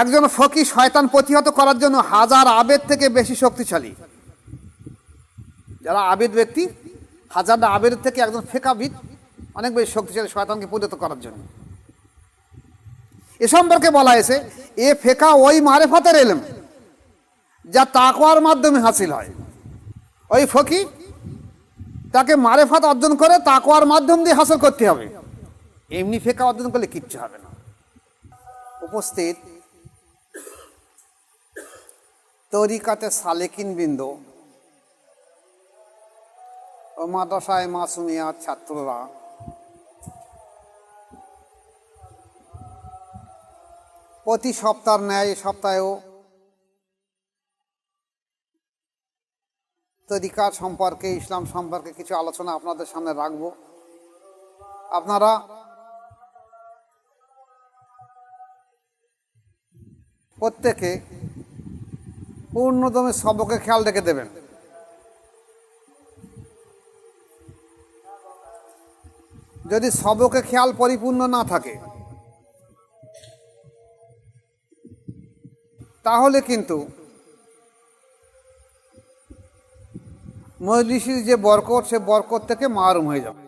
একজন ফকি শয়তান প্রতিহত করার জন্য হাজার আবেদ থেকে বেশি শক্তিশালী। যারা আবেদ ব্যক্তি, হাজারটা আবেদের থেকে একজন ফেকাবিদ, অনেক বেশি শক্তিশালী শয়তানকে পরিণত করার জন্য। এ সম্পর্কে বলা হয়েছে, এ ফেকা ওই মারেফাতের এলেম যা তাকওয়ার মাধ্যমে হাসিল হয়। ওই ফকি তাকে মারেফাত অর্জন করে তাকওয়ার মাধ্যম দিয়ে হাসিল করতে হবে। এমনি ফেকা অর্জন করলে কিচ্ছু হবে না। উপস্থিত তরিকাতে সালেকিন বৃন্দ। ও মাদ্রাসায় মাসুমিয়া ছাত্ররা। প্রতি সপ্তাহ ন্যায় সপ্তাহেও তরিকার সম্পর্কে, ইসলাম সম্পর্কে কিছু আলোচনা আপনাদের সামনে রাখব। আপনারা প্রত্যেকে পূর্ণদমে সবকে খেয়াল রেখে দেবেন। যদি সবকে খেয়াল পরিপূর্ণ না থাকে, তাহলে কিন্তু মজলিসির যে বরকত, সে বরকত থেকে মারুম হয়ে যাবে।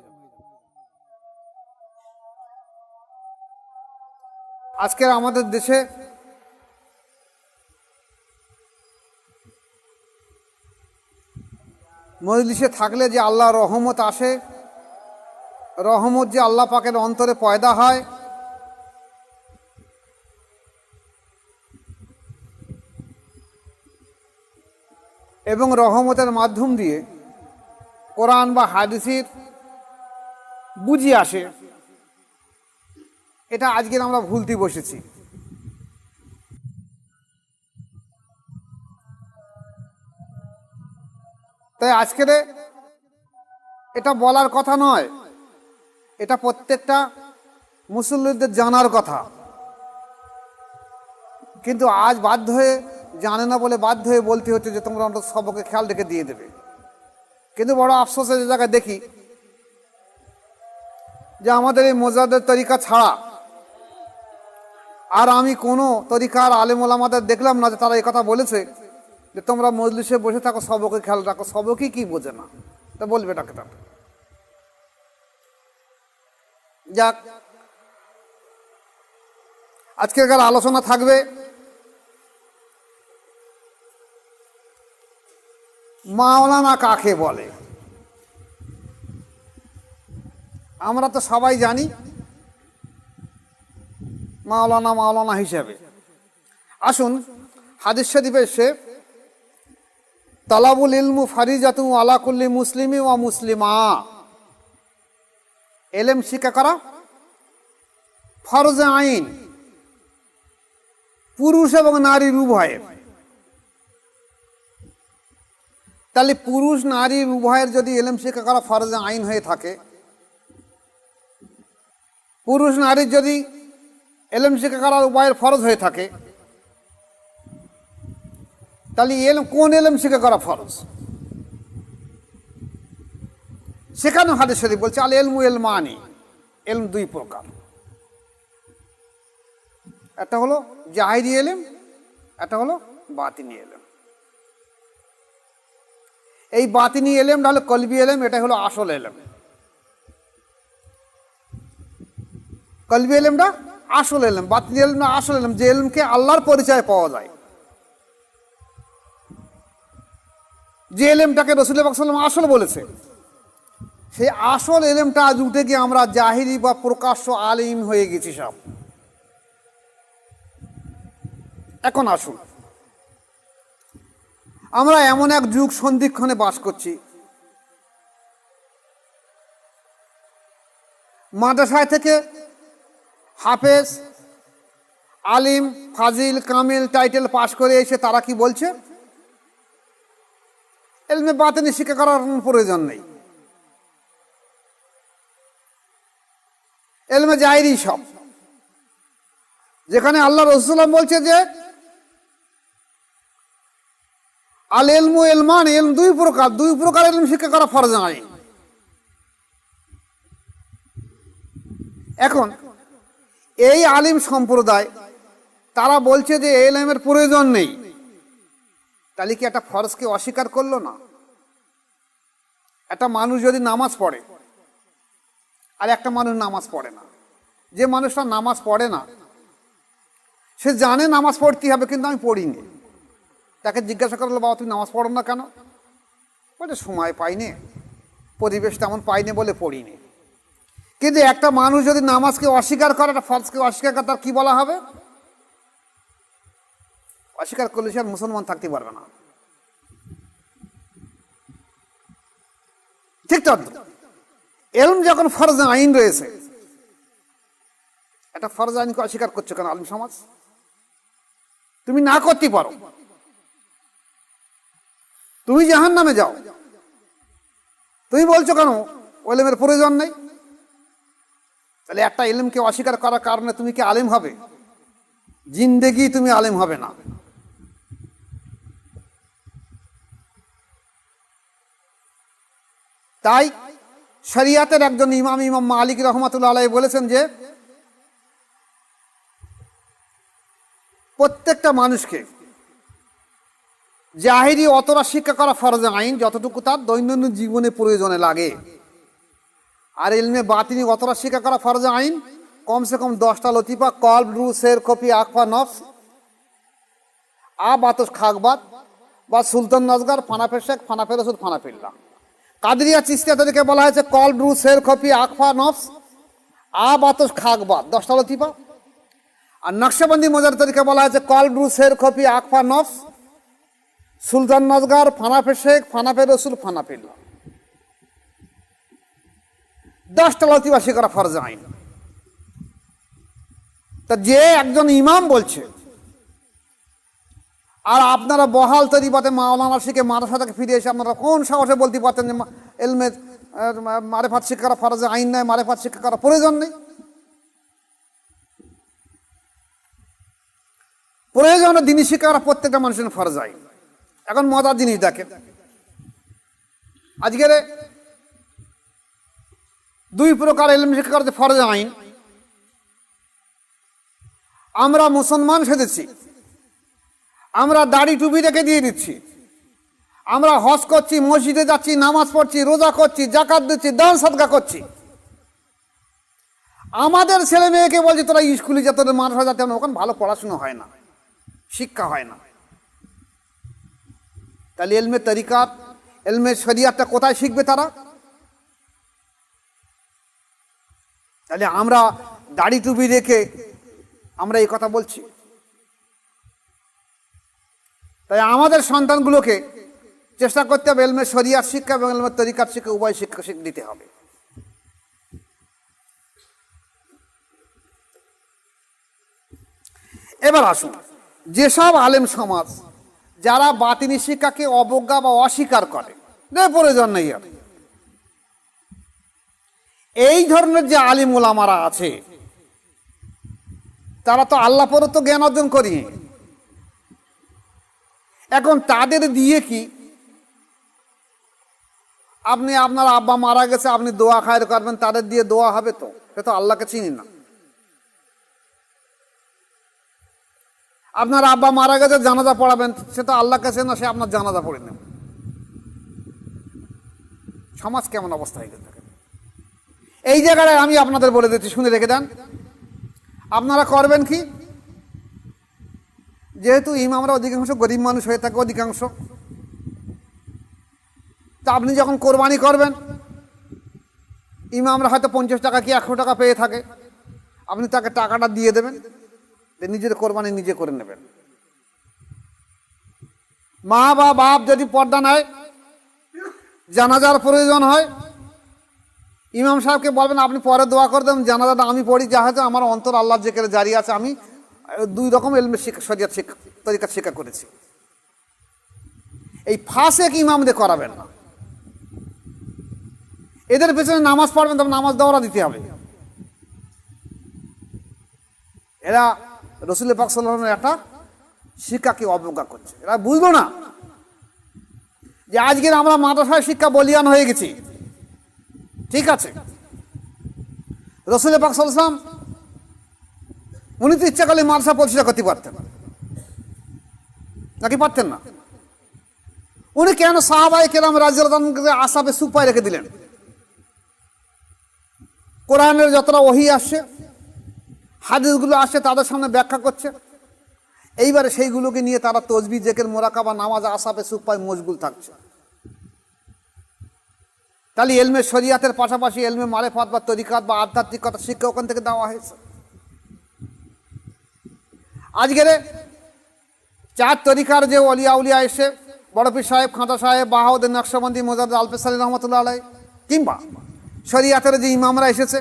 আজকের আমাদের দেশে মজলিসে থাকলে যে আল্লাহ রহমত আসে, রহমত যে আল্লাহ পাকের অন্তরে পয়দা হয়, এবং রহমতের মাধ্যম দিয়ে কোরআন বা হাদিসির বুঝি আসে, এটা আজকের আমরা ভুলতে বসেছি। তাই আজকের এটা বলার কথা নয়, এটা প্রত্যেকটা মুসল্লিদের জানার কথা। কিন্তু আজ বাধ্য হয়ে, জানে না বলে বাধ্য হয়ে বলতে হচ্ছে যে তোমরা অন্তত সবকে খেয়াল রেখে দিয়ে দেবে। কিন্তু বড় আফসোসের জায়গায় দেখি, যে আমাদের এই মোজাদের তরিকা ছাড়া আর আমি কোনো তরিকার আলেম ওলামাদের দেখলাম না যে তারা কথা বলেছে। যে তোমরা মজলিসে বসে থাকো, সবকে খেয়াল রাখো, সবকে কি বোঝে না? তা বলবে তাকে যাক। আজকের আলোচনা থাকবে মাওলানা কাকে বলে? আমরা তো সবাই জানি মাওলানা মাওলানা হিসেবে। আসুন, হাদিস শরীফে এসে তালাবুল ইলমু ফারিজাতু আলাকুল্লি মুসলিমি ওয়া মুসলিমা। এলেম শিক্ষা করা। ফরজ আইন। পুরুষ এবং নারীর উভয়ের তাহলে পুরুষ, নারী উভয়ের যদি এলেম শিক্ষা করা ফরজে আইন হয়ে থাকে, পুরুষ, নারীর যদি এলেম শিক্ষা করার উভয়ের ফরজ হয়ে থাকে তাহলে এলম, কোন এলেম শিক্ষা করা ফরজ? সেখানে হাদিস শরীফ বলছে, আল এলমু এলমানি এলম দুই প্রকার। একটা হলো জাহিরি এলেম, একটা হলো বাতিনি এলেম। এই বাতিনি এলেমটা হলো কলবি এলেম এটা হলো আসল এলেম। কলবি এলেমটা আসল এলেম, বাতিনি এলেমটা আসল এলেম, যে এলমকে আল্লাহর পরিচয় পাওয়া যায়। যে এলেমটাকে রসুল সাল্লাম আসল বলেছে, সেই আসল এলেমটা আজ উঠে গিয়ে আমরা জাহিরি বা প্রকাশ্য আলিম হয়ে গেছি সব। এখন আসুন। আমরা এমন এক যুগ সন্ধিক্ষণে বাস করছি। মাদ্রাসায় থেকে হাফেজ, আলিম, ফাজিল, কামিল, টাইটেল পাশ করে এসে তারা কি বলছে? এলমে বাতেনি শিক্ষা করার প্রয়োজন নেই। এলমে যায়নি সব। যেখানে আল্লাহ রসুল্লাম বলছে যে, আল এলমু এলমান এলম দুই প্রকার দুই প্রকার এলম শিক্ষা করা ফরজ নাই এখন, এই আলিম সম্প্রদায়, তারা বলছে যে এলএমের প্রয়োজন নেই। তাহলে কি একটা ফরজকে অস্বীকার করল না? একটা মানুষ যদি নামাজ পড়ে, আর একটা মানুষ নামাজ পড়ে না। যে মানুষটা নামাজ পড়ে না, সে জানে নামাজ পড়তে হবে, কিন্তু আমি পড়িনি। তাকে জিজ্ঞাসা করল, বাবা, তুমি নামাজ পড়ো না কেন? বলে সময় পাইনি, পরিবেশ তেমন পাইনি বলে পড়িনি। কিন্তু একটা মানুষ যদি নামাজকে অস্বীকার করে, একটা ফরজকে অস্বীকার করে, তার কী বলা হবে? অস্বীকার করলে সে আর মুসলমান থাকতে পারবে না। ঠিক তো এলম যখন ফরজ আইন রয়েছে একটা ফরজ আইনকে অস্বীকার করছ কেন আলম সমাজ? তুমি না করতে পারো। তুমি জাহান নামে যাও। তুমি বলছো কেন এলেমের প্রয়োজন নেই? তাহলে একটা এলেমকে অস্বীকার করার কারণে তুমি কি আলেম হবে? জিন্দেগি তুমি আলেম হবে না। তাই শরিয়াতের একজন ইমাম ইমাম মালিক রহমতুল্লাহ আলাই বলেছেন যে, প্রত্যেকটা মানুষকে জাহিরি অতটা শিক্ষা করা ফরজ আইন যতটুকু তার দৈনন্দিন জীবনে প্রয়োজনে লাগে। আর এলমে বাতিনি অতটা শিক্ষা করা ফরজ আইন, কমসে কম দশটা লতিফা কল রু শের কপি আকফা, নফস আ বাতস খাকবাদ বা সুলতান নজগার ফানাফের শেখ ফানাফের ওষুধ ফানাফিল্লা কাদরিয়া চিস্তিয়া তাদেরকে বলা হয়েছে, কল ব্রু শের কপি আকফা, নফস আ বাতস খাকবাদ দশটা লতিফা আর নকশাবন্দি মজার তরিকে বলা হয়েছে, কল ব্রু শের কপি আকফা, নফস, সুলতান নজগার ফানাফে শেখ ফানাফে রসুল ফানাফিল্লা দশটা লতিফা করা ফরজ আইন। তা যে একজন ইমাম বলছে আর আপনারা বহাল তরিবাতে মাওলানা শিখে মাদ্রাসা থেকে ফিরে এসে আপনারা কোন সাহসে বলতে পারতেন যে এলমে মারেফাত শিক্ষা করা ফরজ আইন নয় মারেফাত শিক্ষা করা প্রয়োজন নেই? প্রয়োজন দিনই শিক্ষা করা প্রত্যেকটা মানুষের ফরজ আইন এখন মজার জিনিস দেখেন। আজকের দুই প্রকার এলম শিক্ষা করা ফরজ আইন। আমরা মুসলমান সেজেছি। আমরা দাড়ি টুপি রেখে দিয়ে দিচ্ছি। আমরা হজ করছি, মসজিদে যাচ্ছি, নামাজ পড়ছি, রোজা করছি, জাকাত দিচ্ছি, দান সদকা করছি। আমাদের ছেলে মেয়েকে বলছি, তোরা স্কুলে যা, তোদের মানুষ যাতে ওখানে ভালো পড়াশুনো হয় না, শিক্ষা হয় না। তাহলে এলমে তরিকাত এলমে শরিয়াতটা কোথায় শিখবে তারা? তাহলে আমরা দাড়ি টুপি রেখে আমরা এই কথা বলছি। তাই আমাদের সন্তানগুলোকে চেষ্টা করতে হবে এলমের শরিয়ার শিক্ষা এবং এলমের তরিকার শিক্ষা, উভয় শিক্ষা দিতে হবে। এবার আসুন, যেসব আলেম সমাজ, যারা বাতিনি শিক্ষাকে অবজ্ঞা বা অস্বীকার করে প্রয়োজন নেই আর। এই ধরনের যে আলিম ওলামারা আছে, তারা তো আল্লাহ পরে তো জ্ঞান অর্জন করি এখন তাদের দিয়ে কি? আপনি আপনার আব্বা মারা গেছে, আপনি দোয়া খায়ের করবেন তাদের দিয়ে দোয়া হবে তো? সে তো আল্লাহকে চিনি না। আপনার আব্বা মারা গেছে, জানাজা পড়াবেন, সে তো আল্লাহকে চেনে না, সে আপনার জানাজা পড়ে নেবে। সমাজ কেমন অবস্থা হয়ে গেছে এই জায়গায় আমি আপনাদের বলে দিচ্ছি, শুনে রেখে দেন। আপনারা করবেন কি? যেহেতু ইমামরা অধিকাংশ গরিব মানুষ হয়ে থাকে অধিকাংশ। তা আপনি যখন কোরবানি করবেন, ইমামরা হয়তো পঞ্চাশ টাকা কি একশো টাকা পেয়ে থাকে। আপনি তাকে টাকাটা দিয়ে দেবেন নিজের কোরবানি নিজে করে নেবেন। মা বা বাপ যদি পর্দা নেয়, জানাজার প্রয়োজন হয়, ইমাম সাহেবকে বলবেন, আপনি পরে দোয়া করে দেবেন, জানাজাটা আমি পড়ি যা হয়তো আমার অন্তর আল্লাহ জেকের জারি আছে, আমি দুই রকম এলমের শিক্ষা শরিয়াত শিক্ষা তরিকার শিক্ষা করেছি। এই ফাঁসেক ইমামদের করাবেন না? এদের পেছনে নামাজ পড়বেন, তবে নামাজ দেওয়ারা দিতে হবে। এরা রসুল পাক সাল্লামের একটা শিক্ষাকে অবজ্ঞা করছে। এরা বুঝলো না যে আজকের আমরা মাদ্রাসায় শিক্ষা বলিয়ান হয়ে গেছি। ঠিক আছে। রসুল পাক সাল্লাম উনি তো ইচ্ছা করলে মাদ্রাসা প্রতিষ্ঠা করতে পারতেন। নাকি পারতেন না? উনি কেন সাহাবাই কেরাম রাজিয়ালকে আসাবে সুপায় রেখে দিলেন? কোরআনের যতটা ওহি আসছে হাদিসগুলো আসছে তাদের সামনে ব্যাখ্যা করছে। এইবারে সেইগুলোকে নিয়ে তারা তসবি জেকের, মোরাকাবা, নামাজ আসাবে সুপায় মজগুল থাকছে। তাহলে এলমে শরিয়াতের পাশাপাশি এলমে মারেফাত বা তরিকাত বা আধ্যাত্মিকতা শিক্ষা ওখান থেকে দেওয়া হয়েছে। আজকের চার তরিকার যে অলিয়া উলিয়া এসে বড়পীর সাহেব খাঁদা সাহেব, বাহাউদ্দিন নকশবন্দি মোজাদ আলফেস আলী রহমতুল্লাহ আলাই কিংবা শরিয়াতের যে ইমামরা এসেছে,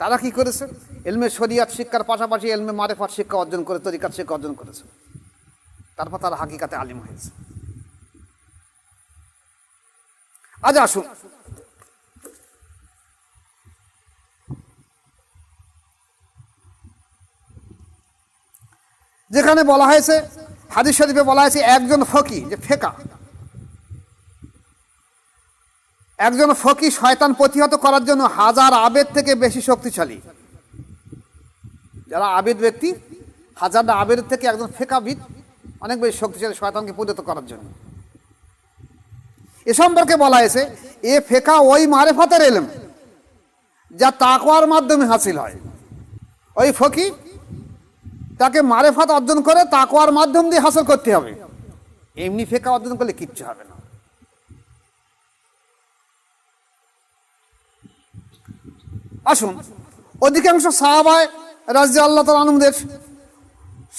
তারা কি করেছে? এলমে শরিয়াত শিক্ষার পাশাপাশি এলমে মারেফাত শিক্ষা অর্জন করে তরিকার শিক্ষা অর্জন করেছে। তারপর তারা হাকিকাতে আলিম হয়েছে। আজ আসুন যেখানে বলা হয়েছে, হাদিস শরীফে বলা হয়েছে, একজন ফকি, যে ফেকা। একজন ফকি শয়তান প্রতিহত করার জন্য হাজার আবেদ থেকে বেশি শক্তিশালী। যারা আবেদ ব্যক্তি, হাজারটা আবেদের থেকে একজন ফেকাবিদ, অনেক বেশি শক্তিশালী শয়তানকে প্রতিহত করার জন্য। এ সম্পর্কে বলা হয়েছে, এ ফেকা ওই মারেফাতের এলেম, যা তাকওয়ার মাধ্যমে হাসিল হয়। ওই ফকি তাকে মারেফাত অর্জন করে তাকওয়ার মাধ্যম দিয়ে হাসিল করতে হবে। এমনি ফেকা অর্জন করলে কিচ্ছু হবে না। আসুন, অধিকাংশ সাহাবায় রাজ্য আল্লাহ তাল আনন্দের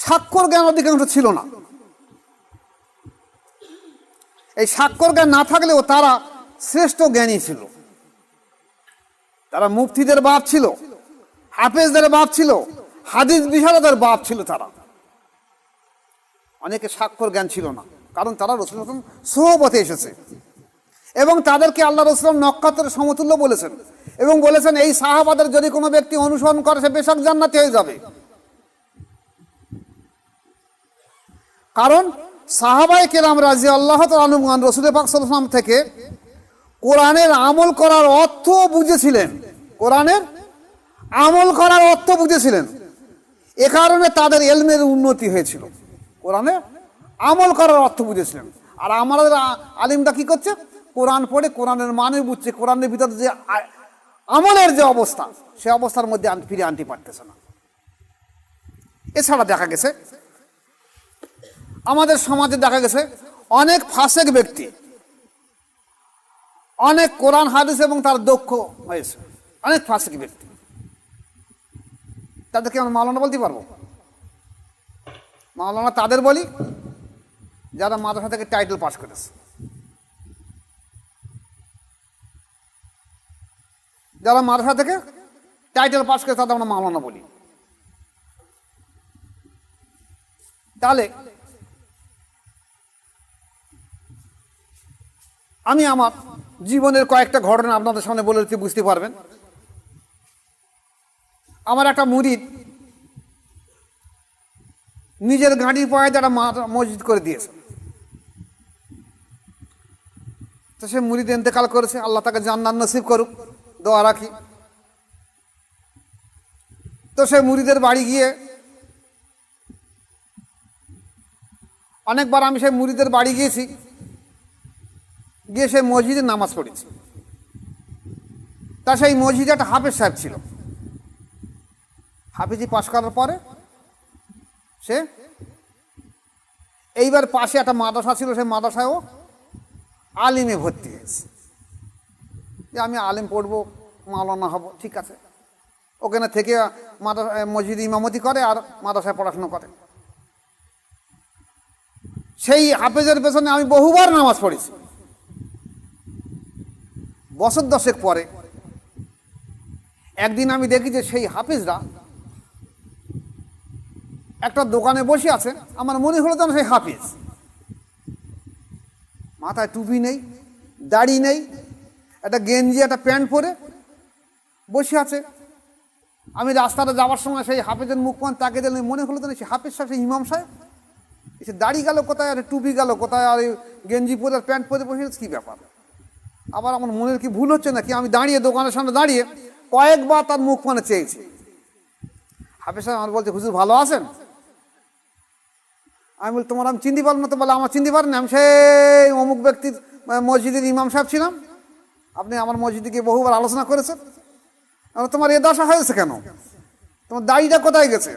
স্বাক্ষর জ্ঞান অধিকাংশ ছিল না। এই স্বাক্ষর জ্ঞান না থাকলেও তারা শ্রেষ্ঠ জ্ঞানী ছিল। তারা মুফতিদের বাপ ছিল, হাফেজদের বাপ ছিল হাদিস বিশারদের বাপ ছিল তারা। অনেকে স্বাক্ষর জ্ঞান ছিল না, কারণ তারা রসুল রসুল সোহবতে এসেছে। এবং তাদেরকে আল্লাহ রসুলাম নক্ষত্রের সমতুল্য বলেছেন। এবং বলেছেন, এই সাহাবাদের যদি কোনো ব্যক্তি অনুসরণ করে, সে বেশাক জান্নাতি হয়ে যাবে। কারণ সাহাবাই কেরাম রাজি আল্লাহ আনুমান রসুল পাক সাল্লাম থেকে কোরআনের আমল করার অর্থ বুঝেছিলেন। কোরআনের আমল করার অর্থ বুঝেছিলেন। এ কারণে তাদের এলমের উন্নতি হয়েছিল। কোরআনে আমল করার অর্থ বুঝেছিলেন। আর আমাদের আলিমটা কি করছে? কোরআন পড়ে, কোরআনের মানে বুঝছে, কোরআনের ভিতরে যে আমলের যে অবস্থা, সে অবস্থার মধ্যে ফিরে আনতে পারতেছে না। এছাড়া দেখা গেছে, আমাদের সমাজে দেখা গেছে, অনেক ফাসেক ব্যক্তি, অনেক কোরআন, হাদিস এবং তার দক্ষ হয়েছে। অনেক ফাসেক ব্যক্তি। তাদেরকে আমরা মাওলানা বলতে পারব? মাওলানা তাদের বলি, যারা মাদ্রাসা থেকে টাইটেল পাস করেছে। যারা মাদ্রাসা থেকে টাইটেল পাস করে তাদের আমরা মাওলানা বলি। তাহলে, আমি আমার জীবনের কয়েকটা ঘটনা আপনাদের সামনে বলে বুঝতে পারবেন। আমার একটা মুরিদ নিজের গাড়ির পয়ে মা- মসজিদ করে দিয়েছে। তো সে মুরিদ ইন্তেকাল করেছে। আল্লাহ তাকে জান্নাত নসিব করুক, দোয়া রাখি। তো সে মুরিদের বাড়ি গিয়ে অনেকবার আমি সেই মুরিদের বাড়ি গিয়েছি। গিয়ে সেই মসজিদে নামাজ পড়েছি। তা সেই মসজিদে একটা হাফেজ সাহেব ছিল। হাফিজি পাশ করার পরে সে এইবার পাশে একটা মাদ্রাসা ছিল, সেই মাদ্রাসায়ও আলিমে ভর্তি হয়েছে। যে আমি আলিম পড়ব, মাওলানা হব, ঠিক আছে। ওখানে থেকে মাদ্রাসা মসজিদ ইমামতি করে আর মাদ্রাসায় পড়াশুনো করে। সেই হাফেজের পেছনে আমি বহুবার নামাজ পড়েছি। বছর দশেক পরে। একদিন আমি দেখি যে সেই হাফিজরা একটা দোকানে বসে আছে আমার মনে হলো যেন সেই হাফিজ। মাথায় টুপি নেই, দাড়ি নেই, একটা গেঞ্জি, একটা প্যান্ট পরে বসে আছে। আমি রাস্তাটা যাওয়ার সময় সেই হাফেজের মুখপান তাকে দিলে মনে হলো যেন সেই হাফিজ সাহেব সেই ইমাম সাহেব? সে দাড়ি গেল কোথায়, আর টুপি গেল কোথায়, আর গেঞ্জি পরে আর প্যান্ট পরে বসে কী ব্যাপার? আবার আমার মনের কি ভুল হচ্ছে নাকি? আমি দাঁড়িয়ে দোকানের সামনে দাঁড়িয়ে কয়েকবার তার মুখ মানে চেয়েছি। হাফেজ সাহেব আমার বলছে, হুজুর ভালো আছেন? আমি বলি, তোমার আমি চিনতে পারব না। তো বলে, আমার চিনতে পারেন আমি সেই অমুক ব্যক্তির মসজিদের ইমাম সাহেব ছিলাম। আপনি আমার মসজিদে গিয়ে বহুবার আলোচনা করেছেন। তোমার এ দশা হয়েছে কেন? তোমার দাড়িটা কোথায় গেছে?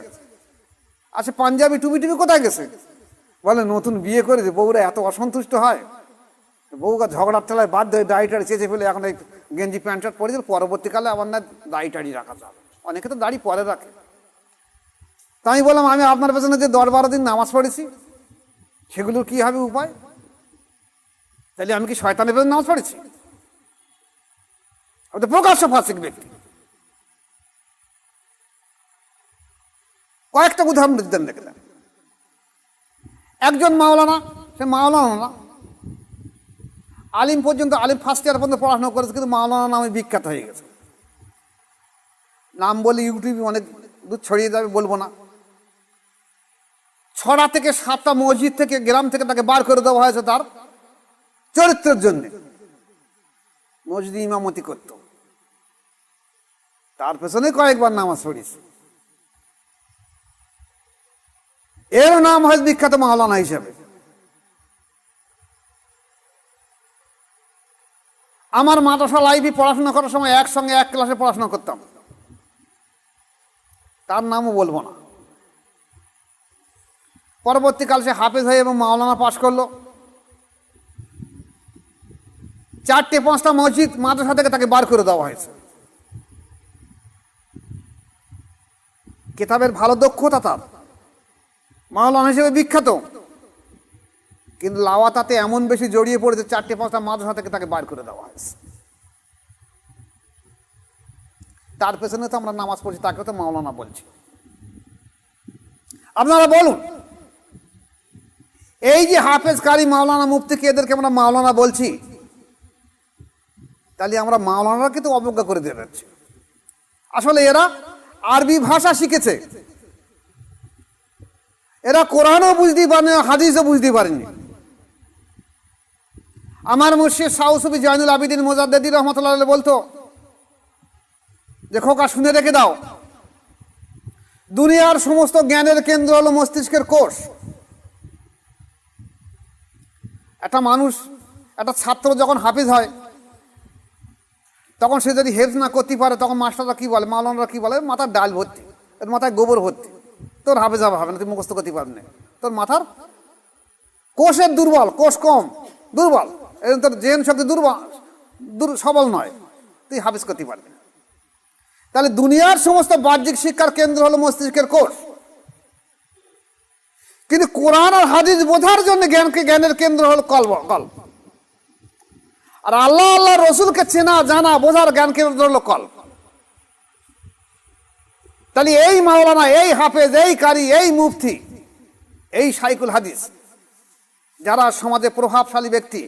আচ্ছা পাঞ্জাবি টুপি টুপি কোথায় গেছে? বলে, নতুন বিয়ে করে করেছে বউরা এত অসন্তুষ্ট হয়। বউকে ঝগড়ার ঠেলায় বাধ্য হয়ে দাড়ি টাড়ি চেঁচে ফেলে এখন এই গেঞ্জি প্যান্ট শার্ট পরে পরবর্তীকালে আমার না দাড়ি টাড়ি রাখা যাবে। অনেকে তো দাড়ি পরে রাখে। তা আমি বললাম, আমি আপনার পেছনে যে দশ বারো দিন নামাজ পড়েছি, সেগুলোর কি হবে উপায়? তাহলে আমি কি শয়তানের পেছনে নামাজ পড়েছি? প্রকাশ্য ফাসিক ব্যক্তি। কয়েকটা উদাহরণ দিতেন দেখলেন একজন মাওলানা, সে মাওলানা না। আলিম পর্যন্ত, আলিম ফার্স্ট ইয়ার পর্যন্ত পড়াশোনা করেছে, কিন্তু মাওলানা নামে বিখ্যাত হয়ে গেছে। নাম বলে ইউটিউবে অনেক দূর ছড়িয়ে যাবে, বলব না। ছড়া থেকে সাতটা মসজিদ থেকে গ্রাম থেকে তাকে বার করে দেওয়া হয়েছে তার চরিত্রের জন্য। মসজিদে ইমামতি করত। তার পেছনে কয়েকবার নামাজ পড়িয়েছে এর নাম হয় বিখ্যাত মাওলানা হিসেবে। আমার মাদ্রাসা লাইফে পড়াশোনা করার সময় একসঙ্গে এক ক্লাসে পড়াশোনা করতাম। তার নামও বলব না। পরবর্তীকাল সে হাফেজ হয়ে এবং মাওলানা পাশ করল। চারটে পাঁচটা মসজিদ মাদ্রাসা থেকে তাকে বার করে দেওয়া হয়েছে। কেতাবের ভালো দক্ষতা তার। মাওলানা হিসেবে বিখ্যাত। কিন্তু লাওয়া তাতে এমন বেশি জড়িয়ে পড়েছে চারটে পাঁচটা মাদ্রাসা থেকে তাকে বার করে দেওয়া হয়েছে। তার পেছনে তো আমরা নামাজ পড়ছি তাকে তো মাওলানা বলছি। আপনারা বলুন এই যে হাফেজ কারি মাওলানা মুফতিকে এদেরকে আমরা মাওলানা বলছি, তাহলে আমরা মাওলানাকে তো অবজ্ঞা করে দিয়ে যাচ্ছি। আসলে এরা আরবি ভাষা শিখেছে। এরা কোরআনও বুঝতে পারেনি, হাদিসও বুঝতে পারেনি। আমার মুর্শিদ সাউসবি জয়নুল আবিদিন মোজাদ্দি রহমতুল্লাহ বলতো, যে খোকা শুনে রেখে দাও। দুনিয়ার সমস্ত জ্ঞানের কেন্দ্র হলো মস্তিষ্কের কোষ। একটা মানুষ, একটা ছাত্র যখন হাফিজ হয়, তখন সে যদি হেফজ না করতে পারে, তখন মাস্টাররা কী বলে? মাওলানারা কী বলে? মাথার ডাল ভর্তি। তোর মাথায় গোবর ভর্তি। তোর হাফেজ হবে না, তুই মুখস্থ করতে পারবি না। তোর মাথার কোষের দুর্বল, কোষ কম, দুর্বল। এরকম তোর জেন শক্তি দুর্বল, দুর, সবল নয়। তুই হাফিজ করতে পারবি না। তাহলে দুনিয়ার সমস্ত বাহ্যিক শিক্ষার কেন্দ্র হলো মস্তিষ্কের কোষ। কিন্তু কোরআন আর হাদিস বোঝার জন্য জ্ঞানকে জ্ঞানের কেন্দ্র হল কল্প কল্প আর আল্লাহ আল্লাহ রসুলকে চেনা, জানা, বোঝার জ্ঞান কেন্দ্র হলো কল্প তাহলে এই মাওলানা, এই হাফেজ, এই কারি, এই মুফতি, এই সাইকুল হাদিস, যারা সমাজে প্রভাবশালী ব্যক্তি,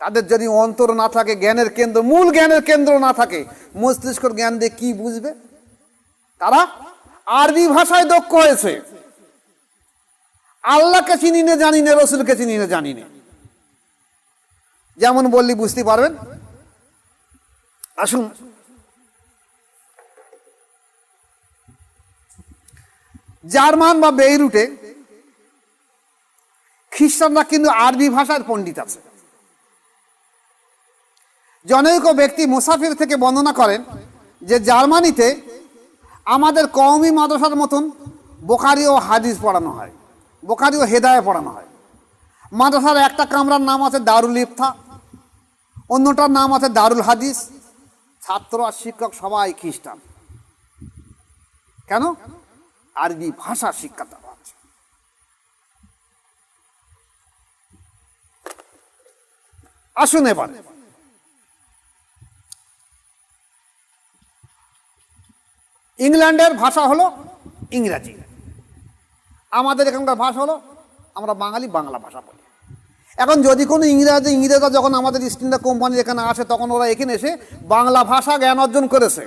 তাদের যদি অন্তর না থাকে, জ্ঞানের কেন্দ্র, মূল জ্ঞানের কেন্দ্র না থাকে, মস্তিষ্কর জ্ঞান দিয়ে কি বুঝবে? তারা আরবি ভাষায় দক্ষ হয়েছে। আল্লাহকে চিনি না, জানি না, রসুলকে চিনি না, জানি না। যেমন বললি, বুঝতে পারবেন? আসুন। জার্মান বা বেইরুটে খ্রিস্টানরা কিন্তু আরবি ভাষার পণ্ডিত আছে। জনৈক ব্যক্তি মুসাফির থেকে বর্ণনা করেন যে জার্মানিতে আমাদের কওমি মাদ্রাসার মতন বোখারি ও হাদিস পড়ানো হয় বোখারি ও হেদায় পড়ানো হয়। মাদ্রাসার একটা কামরার নাম আছে দারুল ইফতা, অন্যটার নাম আছে দারুল হাদিস। ছাত্র আর শিক্ষক সবাই খ্রিস্টান। কেন? আরবি ভাষা শিক্ষা দেওয়া আছে আসুন এবার। ইংল্যান্ডের ভাষা হলো ইংরাজি। আমাদের এখানকার ভাষা হলো, আমরা বাঙালি বাংলা ভাষা বলি। এখন যদি কোনো ইংরাজি, ইংরেজরা যখন আমাদের ইস্ট ইন্ডিয়া কোম্পানি এখানে আসে, তখন ওরা এখানে এসে বাংলা ভাষা জ্ঞান অর্জন করেছে।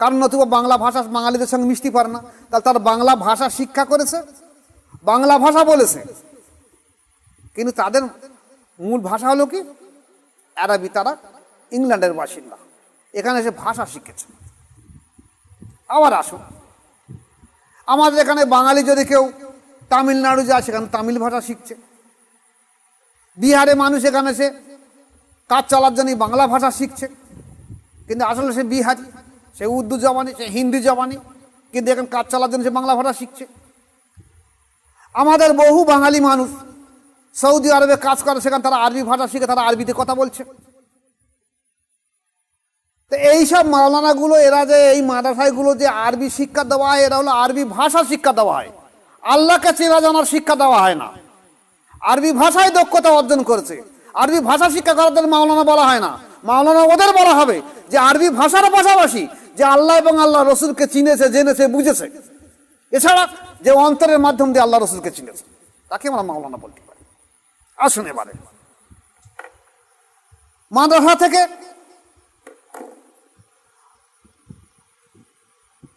কারণ নতুবা বাংলা ভাষা বাঙালিদের সঙ্গে মিশতে পারে না। তাহলে তার বাংলা ভাষা শিক্ষা করেছে, বাংলা ভাষা বলেছে। কিন্তু তাদের মূল ভাষা হলো কি? আরবি, তারা ইংল্যান্ডের বাসিন্দা। এখানে এসে ভাষা শিখেছে। আবার আসুন। আমাদের এখানে বাঙালি যদি কেউ তামিলনাড়ু যায়, সেখানে তামিল ভাষা শিখছে। বিহারে মানুষ এখানে সে কাজ চালার জন্য বাংলা ভাষা শিখছে। কিন্তু আসলে সে বিহারি, সে উর্দু জবানি, সে হিন্দি জবানি, কিন্তু এখন কাজ চালার জন্য সে বাংলা ভাষা শিখছে। আমাদের বহু বাঙালি মানুষ সৌদি আরবে কাজ করে, সেখানে তারা আরবি ভাষা শিখে, তারা আরবিতে কথা বলছে। তো এইসব মাওলানাগুলো, এরা যে এই মাদ্রাসাগুলো যে আরবি শিক্ষা দেওয়া হয়, এরা হলো আরবি ভাষা শিক্ষা দেওয়া হয়। আল্লাহকে চেনা জানার শিক্ষা দেওয়া হয় না। আরবি ভাষায় দক্ষতা অর্জন করেছে। আরবি ভাষা শিক্ষা জন্য মাওলানা বলা হয় না। মাওলানা ওদের বলা হবে যে আরবি ভাষার পাশাপাশি যে আল্লাহ এবং আল্লাহ রসুলকে চিনেছে, জেনেছে, বুঝেছে। এছাড়া যে অন্তরের মাধ্যম দিয়ে আল্লাহ রসুলকে চিনেছে। তাকে আমরা মাওলানা বলতে পারি। আসুন এবারে। মাদ্রাসা থেকে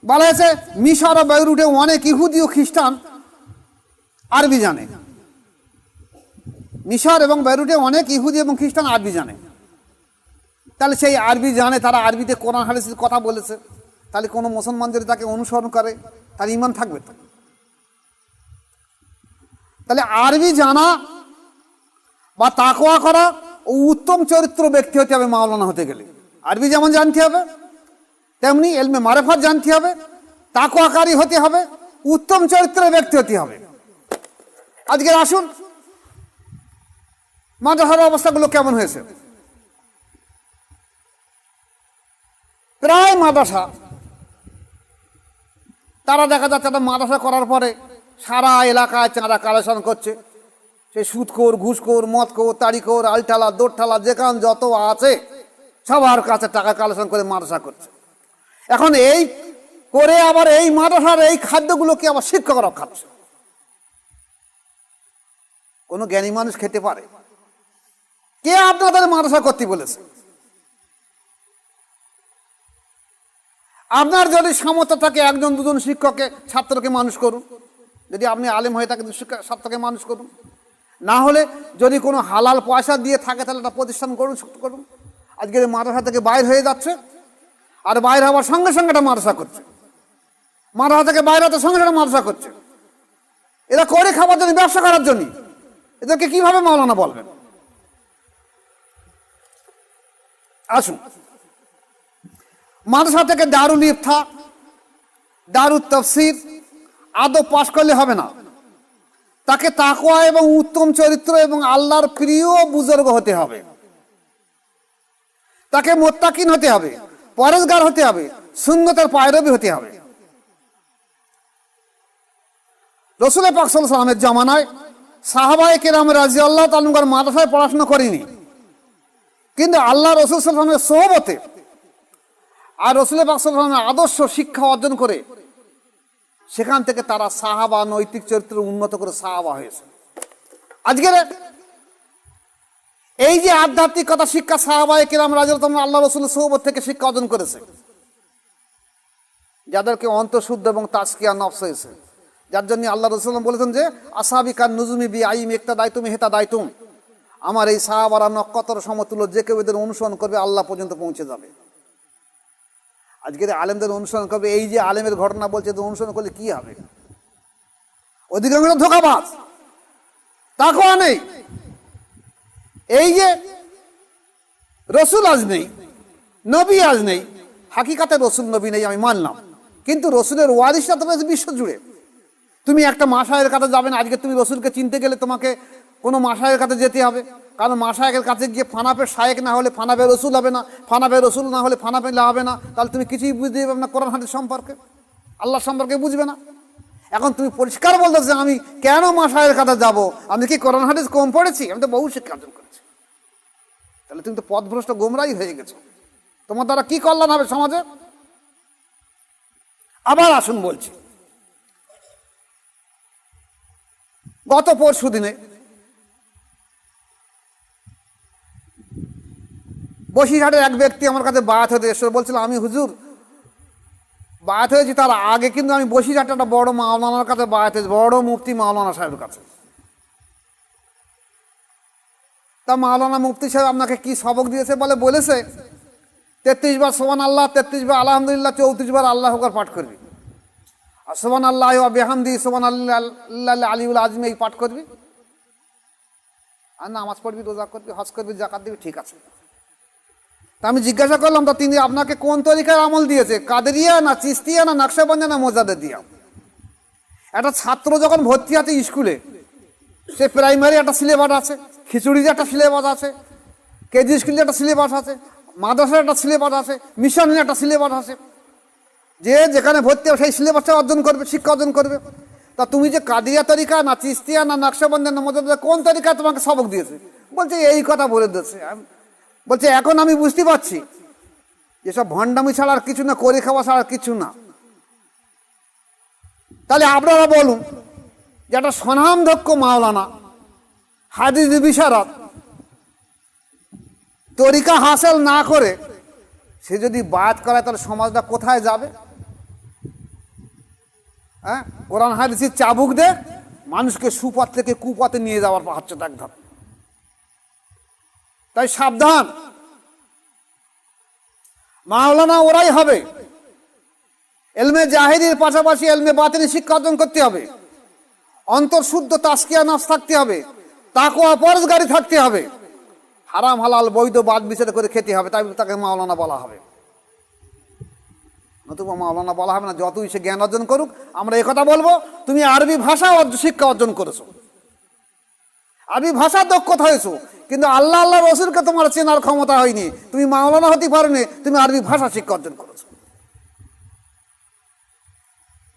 বলা হয়েছে, মিশর ও বেরুটে অনেক ইহুদি ও খ্রিস্টান আরবি জানে। মিশর এবং বেরুটে অনেক ইহুদি এবং খ্রিস্টান আরবি জানে। তাহলে সেই আরবি জানে, তারা আরবিতে কোরআন, হাদিসের কথা বলেছে। তাহলে কোনো মুসলমান যদি তাকে অনুসরণ করে, তার ইমান থাকবে। তাহলে আরবি জানা বা তাকোয়া করা ও উত্তম চরিত্র ব্যক্তি হতে হবে মাওলানা হতে গেলে। আরবি যেমন জানতে হবে তেমনি এলমে মারেফাত জানতে হবে তাকোয়াকারী হতে হবে, উত্তম চরিত্রের ব্যক্তি হতে হবে। আজকে আসুন মাদ্রাসার অবস্থাগুলো কেমন হয়েছে? প্রায় মাদ্রাসা তারা দেখা যাচ্ছে একটা মাদ্রাসা করার পরে সারা এলাকায় চাঁদা কালেকশন করছে। সে সুদখোর ঘুষখোর মদখোর তাড়িখোর আলঠালা দোরঠালা যেখান যত আছে, সবার কাছে টাকা কালেকশন করে মাদ্রাসা করছে। এখন এই করে আবার এই মাদ্রাসার এই খাদ্যগুলোকে আবার শিক্ষকরা খাচ্ছে কোনো জ্ঞানী মানুষ খেতে পারে। কে আপনাদের মাদ্রাসা করতে বলেছে? আপনার যদি সামর্থ্য থাকে একজন, দুজন শিক্ষককে, ছাত্রকে মানুষ করুন। যদি আপনি আলেম হয়ে থাকেন ছাত্রকে মানুষ করুন। না হলে যদি কোনো হালাল পয়সা দিয়ে থাকে, তাহলে একটা প্রতিষ্ঠান করুন করুন। আজকের মাদ্রাসা থেকে বাইর হয়ে যাচ্ছে। আর বাইরে হওয়ার সঙ্গে সঙ্গে এটা মাদ্রাসা করছে। মাদ্রাসা থেকে বাইরে হতে সঙ্গে সঙ্গে মাদ্রাসা করছে। এরা করে খাবার জন্য, ব্যবসা করার জন্য। এদেরকে কীভাবে মাওলানা বলবেন? আসুন। মাদ্রাসা থেকে দারুল ইফতা, দারুল তফসির আদৌ পাশ করলে হবে না। তাকে তাকোয়া এবং উত্তম চরিত্র এবং আল্লাহর প্রিয় বুজুর্গ হতে হবে। তাকে মোত্তাকিন হতে হবে। পরেশগার হতে হবে, সুন্নতের পায়রবি হতে হবে। রসুল পাক সাল্লামের জমানায় সাহাবাই কেরাম রাজি আল্লাহ তালুকার মাদ্রাসায় পড়াশোনা করিনি। কিন্তু আল্লাহ রসুল সাল্লামের সোহবতে আর রসুল পাক আদর্শ শিক্ষা অর্জন করে সেখান থেকে তারা সাহাবা নৈতিক চরিত্র উন্নত করে সাহাবা হয়েছে। আজকের এই যে আধ্যাত্মিকতা শিক্ষা সাহাবাই কিরাম রাজুল আল্লাহ রসুলের সৌবত থেকে শিক্ষা অর্জন করেছে। যাদেরকে অন্তঃশুদ্ধ এবং তাস্কিয়া নফস হয়েছে। যার জন্য আল্লাহ রসুল্লাম বলেছেন যে আসাবিকার নুজুমি বি আইম একটা দায়িত্ব হেতা দায়িত্ব আমার এই সাহাবারা নক্ষত্র সমতুল্য যে কেউ এদের অনুসরণ করবে, আল্লাহ পর্যন্ত পৌঁছে যাবে। আজকের আলেমদের অনুসরণ করবে, এই যে আলেমের ঘটনা বলছে, এদের অনুসরণ করলে কি হবে? অধিকাংশ ধোকাবাজ। তাকেও নেই। এই যে রসুল আজ নেই, নবী আজ নেই, হাকিকাতে রসুল নবী নেই, আমি মানলাম। কিন্তু রসুলের ওয়ারিসটা তো রয়েছে বিশ্ব জুড়ে তুমি একটা মাসায়ের কাছে যাবে না, আজকে তুমি রসুলকে চিনতে গেলে তোমাকে কোনো মাসায়ের কাছে যেতে হবে। কারণ মাসায়ের কাছে গিয়ে ফানাপে শায়েক না হলে ফানাপে রসুল হবে না ফানাপে রসুল না হলে ফানাপে হবে না। তাহলে তুমি কিছুই বুঝতে পারবে না কোরআন হাদিস সম্পর্কে। আল্লাহ সম্পর্কে বুঝবে না। এখন তুমি পরিষ্কার বলতে যে আমি কেন মাসায়ের কাছে যাব? আমি কি কোরআন হাদিস কম পড়েছি? আমি তো বহু শিক্ষা অর্জন করেছি। তাহলে তুমি তো পথভ্রষ্ট গোমরাই হয়ে গেছো। তোমার দ্বারা কি কল্যাণ হবে সমাজে? আবার আসুন বলছি। গত পরশু দিনে বসিরহাটের এক ব্যক্তি আমার কাছে বায়াত হতে এসে বলছিল, আমি হুজুর বায়াত হয়েছি তার আগে, কিন্তু আমি বসিরহাটে একটা বড় মাওলানার কাছে, বায়াত হয়েছি বড় মুফতি মাওলানা সাহেবের কাছে। তা মাওলানা মুফতি সাহেব আপনাকে কি সবক দিয়েছে বলে বলেছে? তেত্রিশ বার সোমান আল্লাহ তেত্রিশ বার আলহামদুলিল্লাহ, চৌত্রিশ বার আল্লাহ হকর পাঠ করবি। আর সোমান আল্লাহ বেহামদি সোমান আল্লাহ আলিউল আজমি এই পাঠ করবি। আর নামাজ পড়বি, রোজা করবি, হজ করবি জাকাত দিবি, ঠিক আছে। তা আমি জিজ্ঞাসা করলাম, তো তিনি আপনাকে কোন তরিকার আমল দিয়েছে? কাদেরিয়া না চিস্তিয়া না নকশাবন্দিয়া না মোজাদে দিয়া একটা ছাত্র যখন ভর্তি আছে স্কুলে, সে প্রাইমারি একটা সিলেবাস আছে, খিচুড়ির একটা সিলেবাস আছে, কেজি স্কুলের একটা সিলেবাস আছে, মাদ্রাসার একটা সিলেবাস আছে, মিশনের একটা সিলেবাস আছে। যে যেখানে ভর্তি হবে সেই সিলেবাসটা অর্জন করবে, শিক্ষা অর্জন করবে। তা তুমি যে কাদিয়া তরিকা, না চিস্তিয়া, না নকশাবন্দিয়া না মোজাদে কোন তরিকা তোমাকে সবক দিয়েছে? বলছে, এই কথা বলে আমি- বলছে, এখন আমি বুঝতে পারছি। যেসব ভণ্ডামি ছাড়া আর কিছু না, করে খাওয়া ছাড়া আর কিছু না। তাহলে আপনারা বলুন, যে একটা স্বনামধক্ষ মাওলানা, হাদিস বিশারদ, তরিকা হাসিল না করে সে যদি বাদ করায় তাহলে সমাজটা কোথায় যাবে? হ্যাঁ? কোরআন হাদিসের চাবুক দে, মানুষকে সুপথ থেকে কুপথে নিয়ে যাওয়ার হচ্ছে একদম তাই সাবধান। মাওলানা ওরাই হবে। এলমে জাহিরির পাশাপাশি এলমে বাতিনি শিক্ষা অর্জন করতে হবে। অন্তর্শুদ্ধ তাস্কিয়া নাস থাকতে হবে। তাকোয়া পরজগারি থাকতে হবে। হারাম, হালাল, বৈধ, বাদ, বিচার করে খেতে হবে। তাই তাকে মাওলানা বলা হবে। নতুবা মাওলানা বলা হবে না, যতই সে জ্ঞান অর্জন করুক, আমরা একথা বলব, তুমি আরবি ভাষা শিক্ষা অর্জন করেছ। আরবি ভাষা দক্ষতা হয়েছো। কিন্তু আল্লাহ আল্লাহ রসুলকে তোমার চেনার ক্ষমতা হয়নি। তুমি মাওলানা হতে পারোনি, তুমি আরবি ভাষা শিক্ষা অর্জন করেছ।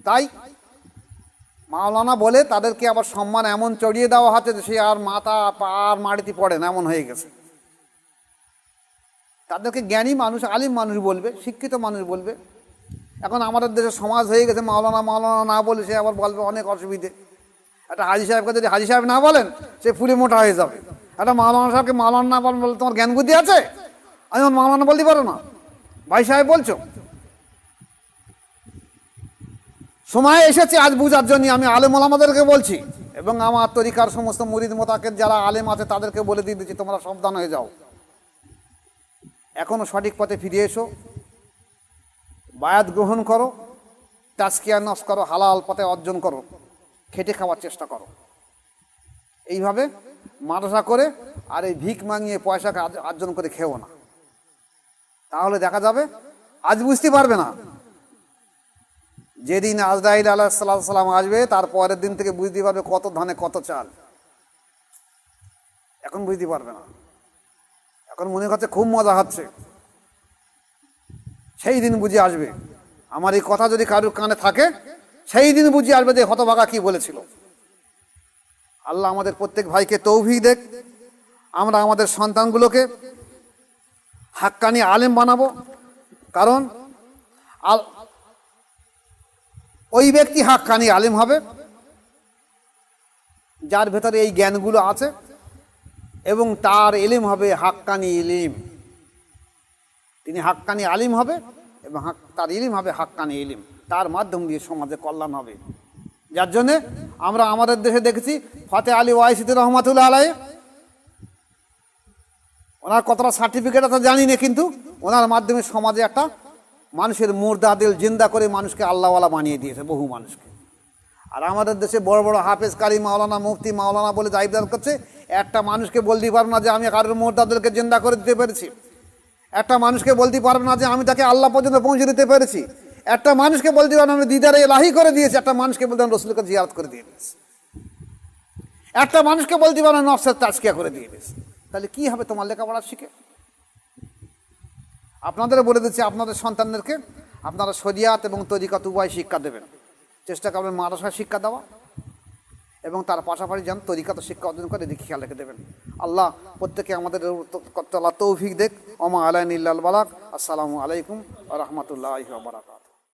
তাই মাওলানা বলে তাদেরকে আবার সম্মান এমন চড়িয়ে দেওয়া যে সে আর মাথা আর মাটিতে পড়ে না, এমন হয়ে গেছে। তাদেরকে জ্ঞানী মানুষ, আলিম মানুষ বলবে, শিক্ষিত মানুষ বলবে। এখন আমাদের দেশে সমাজ হয়ে গেছে, মাওলানা মাওলানা না বলে সে আবার বলবে অনেক অসুবিধে। একটা হাজি সাহেবকে যদি হাজি সাহেব না বলেন, সে ফুলে মোটা হয়ে যাবে। একটা মাওলানা সাহেবকে মাওলানা না বলেন বলে তোমার জ্ঞান বুদ্ধি আছে? আমি আমার মাওলানা বলতে পারো না। ভাই সাহেব বলছো? সময় এসেছে, আজ বুঝার জন্য আমি আলেম ওলামাদেরকে বলছি এবং আমার তরিকার সমস্ত মুরিদ মোতাকের যারা আলেম আছে তাদেরকে বলে দিয়ে দিচ্ছি, তোমরা সাবধান হয়ে যাও। এখনও সঠিক পথে ফিরে এসো। বায়াত গ্রহণ করো তাস্কিয়া নস করো, হালাল পথে অর্জন করো, খেটে খাওয়ার চেষ্টা করো। এইভাবে মাদ্রাসা করে আর এই ভিক মাঙিয়ে পয়সাকে অর্জন করে খেও না। তাহলে দেখা যাবে, আজ বুঝতে পারবে না। যেদিন আজরাইল আলাহ সাল্লাম আসবে, তার পরের দিন থেকে বুঝতে পারবে কত ধানে কত চাল। এখন বুঝতে পারবে না। এখন মনে হচ্ছে খুব মজা হচ্ছে। সেই দিন বুঝে আসবে। আমার এই কথা যদি কারুর কানে থাকে, সেই দিন বুঝে আসবে যে হতভাগা কি বলেছিল। আল্লাহ আমাদের প্রত্যেক ভাইকে তৌফিক দেখ। আমরা আমাদের সন্তানগুলোকে হাক্কানি আলেম বানাবো। কারণ ওই ব্যক্তি হাক্কানি আলিম হবে, যার ভেতরে এই জ্ঞানগুলো আছে, এবং তার এলিম হবে হাক্কানি ইলিম তিনি হাক্কানি আলিম হবে, এবং তার ইলিম হবে হাক্কানি ইলিম তার মাধ্যম দিয়ে সমাজে কল্যাণ হবে। যার জন্যে আমরা আমাদের দেশে দেখেছি ফাতে আলী ওয়াইসিদুর রহমতুল্লাহ আলাই ওনার কতটা সার্টিফিকেট আছে জানি না কিন্তু ওনার মাধ্যমে সমাজে একটা মানুষের মুর্দা দিল, জিন্দা করে মানুষকে আল্লাহওয়ালা বানিয়ে দিয়েছে, বহু মানুষকে। আর আমাদের দেশে বড় বড় হাফেজ কারি মাওলানা, মুফতি মাওলানা বলে দায়িত্ব করছে, একটা মানুষকে বলতে পারব না যে আমি কারোর মুর্দাদেরকে জিন্দা করে দিতে পেরেছি। একটা মানুষকে বলতে পারব না যে আমি তাকে আল্লাহ পর্যন্ত পৌঁছে দিতে পেরেছি। একটা মানুষকে বলতে পারব না, আমি দিদারে লাহি করে দিয়েছি, একটা মানুষকে বলতে আমি রসুলকে জিয়ারত করে দিয়ে দিয়েছি। একটা মানুষকে বলতে পারব না, নফসের তাজকিয়া করে দিয়ে দিয়েছি। তাহলে কি হবে তোমার লেখাপড়া শিখে? আপনাদের বলে দিচ্ছি, আপনাদের সন্তানদেরকে আপনারা শরিয়াত এবং তরিকাত উভয় শিক্ষা দেবেন। চেষ্টা করবেন মাদ্রাসা শিক্ষা দেওয়া এবং তার পাশাপাশি যেন তরিকাত শিক্ষা অর্জন করে এদিকে খেয়াল রেখে দেবেন। আল্লাহ প্রত্যেকে আমাদের তৌফিক দেখ। ওমা আলাইন ইল্লাল বালাক। আসসালামু আলাইকুম রহমতুল্লাহ বারাকাত